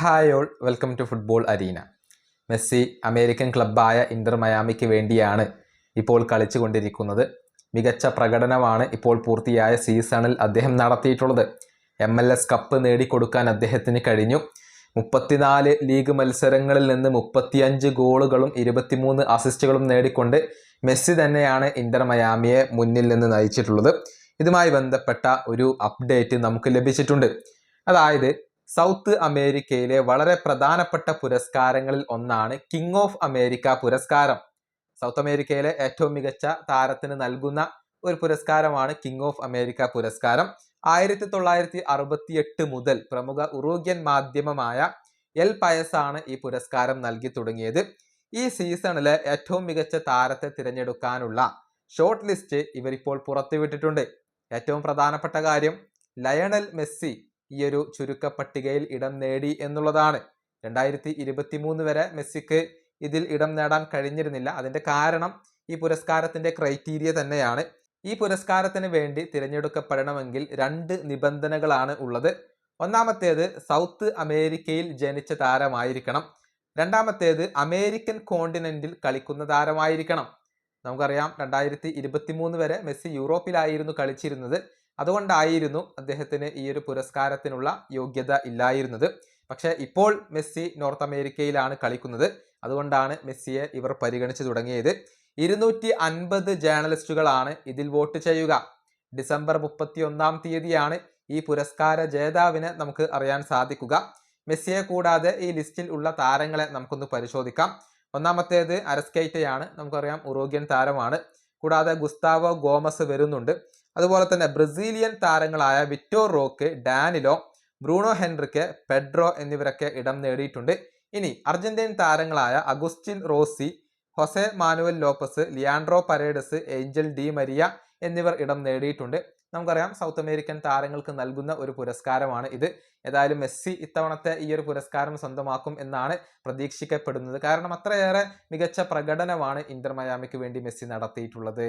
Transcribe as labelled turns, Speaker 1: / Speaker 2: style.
Speaker 1: Hi all welcome to football arena Messi American ക്ലബ്ബായ Inter മയാമിക്ക് വേണ്ടിയാണ് ഇപ്പോൾ കളിച്ചുകൊണ്ടിരിക്കുന്നത്. മികച്ച പ്രകടനമാണ് ഇപ്പോൾ പൂർത്തിയായ സീസണിൽ അദ്ദേഹം നടത്തിയിട്ടുള്ളത്. എം എൽ എസ് കപ്പ് നേടിക്കൊടുക്കാൻ അദ്ദേഹത്തിന് കഴിഞ്ഞു. മുപ്പത്തിനാല് ലീഗ് മത്സരങ്ങളിൽ നിന്ന് മുപ്പത്തിയഞ്ച് ഗോളുകളും ഇരുപത്തിമൂന്ന് അസിസ്റ്റുകളും നേടിക്കൊണ്ട് മെസ്സി തന്നെയാണ് ഇന്റർ മയാമിയെ മുന്നിൽ നിന്ന് നയിച്ചിട്ടുള്ളത്. ഇതുമായി ബന്ധപ്പെട്ട ഒരു അപ്ഡേറ്റ് നമുക്ക് ലഭിച്ചിട്ടുണ്ട്. അതായത് സൗത്ത് അമേരിക്കയിലെ വളരെ പ്രധാനപ്പെട്ട പുരസ്കാരങ്ങളിൽ ഒന്നാണ് കിങ് ഓഫ് അമേരിക്ക പുരസ്കാരം. സൗത്ത് അമേരിക്കയിലെ ഏറ്റവും മികച്ച താരത്തിന് നൽകുന്ന ഒരു പുരസ്കാരമാണ് കിങ് ഓഫ് അമേരിക്ക പുരസ്കാരം. ആയിരത്തി തൊള്ളായിരത്തി അറുപത്തി എട്ട് മുതൽ പ്രമുഖ ഉറൂഗ്യൻ മാധ്യമമായ എൽ പയസാണ് ഈ പുരസ്കാരം നൽകി തുടങ്ങിയത്. ഈ സീസണിലെ ഏറ്റവും മികച്ച താരത്തെ തിരഞ്ഞെടുക്കാനുള്ള ഷോർട്ട് ലിസ്റ്റ് ഇവരിപ്പോൾ പുറത്തുവിട്ടിട്ടുണ്ട്. ഏറ്റവും പ്രധാനപ്പെട്ട കാര്യം ലയണൽ മെസ്സി ഈ ഒരു ചുരുക്ക പട്ടികയിൽ ഇടം നേടി എന്നുള്ളതാണ്. രണ്ടായിരത്തി ഇരുപത്തി മൂന്ന് വരെ മെസ്സിക്ക് ഇതിൽ ഇടം നേടാൻ കഴിഞ്ഞിരുന്നില്ല. അതിന്റെ കാരണം ഈ പുരസ്കാരത്തിന്റെ ക്രൈറ്റീരിയ തന്നെയാണ്. ഈ പുരസ്കാരത്തിന് വേണ്ടി തിരഞ്ഞെടുക്കപ്പെടണമെങ്കിൽ രണ്ട് നിബന്ധനകളാണ് ഉള്ളത്. ഒന്നാമത്തേത് സൗത്ത് അമേരിക്കയിൽ ജനിച്ച താരമായിരിക്കണം. രണ്ടാമത്തേത് അമേരിക്കൻ കോണ്ടിനെന്റിൽ കളിക്കുന്ന താരമായിരിക്കണം. നമുക്കറിയാം രണ്ടായിരത്തി ഇരുപത്തി മൂന്ന് വരെ മെസ്സി യൂറോപ്പിലായിരുന്നു കളിച്ചിരുന്നത്. അതുകൊണ്ടായിരുന്നു അദ്ദേഹത്തിന് ഈ ഒരു പുരസ്കാരത്തിനുള്ള യോഗ്യത ഇല്ലായിരുന്നത്. പക്ഷേ ഇപ്പോൾ മെസ്സി നോർത്ത് അമേരിക്കയിലാണ് കളിക്കുന്നത്. അതുകൊണ്ടാണ് മെസ്സിയെ ഇവർ പരിഗണിച്ചു തുടങ്ങിയത്. ഇരുന്നൂറ്റി അൻപത് ജേണലിസ്റ്റുകളാണ് ഇതിൽ വോട്ട് ചെയ്യുക. ഡിസംബർ മുപ്പത്തി ഒന്നാം തീയതിയാണ് ഈ പുരസ്കാര ജേതാവിനെ നമുക്ക് അറിയാൻ സാധിക്കുക. മെസ്സിയെ കൂടാതെ ഈ ലിസ്റ്റിൽ ഉള്ള താരങ്ങളെ നമുക്കൊന്ന് പരിശോധിക്കാം. ഒന്നാമത്തേത് അരസ്കൈറ്റയാണ്. നമുക്കറിയാം ഉറോഗ്യൻ താരമാണ്. കൂടാതെ ഗുസ്താവോ ഗോമസ് വരുന്നുണ്ട്. അതുപോലെ തന്നെ ബ്രസീലിയൻ താരങ്ങളായ Vitor Roque Danilo Bruno Henrique Pedro എന്നിവരൊക്കെ ഇടം നേടിയിട്ടുണ്ട്. ഇനി അർജന്റീൻ താരങ്ങളായ Agustin Rossi Jose Manuel Lopez Leandro Paredes Angel Di Maria എന്നിവർ ഇടം നേടിയിട്ടുണ്ട്. നമുക്കറിയാം സൗത്ത് അമേരിക്കൻ താരങ്ങൾക്ക് നൽകുന്ന ഒരു പുരസ്കാരമാണ് ഇത്. ഏതായാലും മെസ്സി ഇത്തവണത്തെ ഈ ഒരു പുരസ്കാരം സ്വന്തമാക്കും എന്നാണ് പ്രതീക്ഷിക്കപ്പെടുന്നത്. കാരണം അത്രയേറെ മികച്ച പ്രകടനമാണ് ഇന്റർ മയാമിക്ക് വേണ്ടി മെസ്സി നടത്തിയിട്ടുള്ളത്.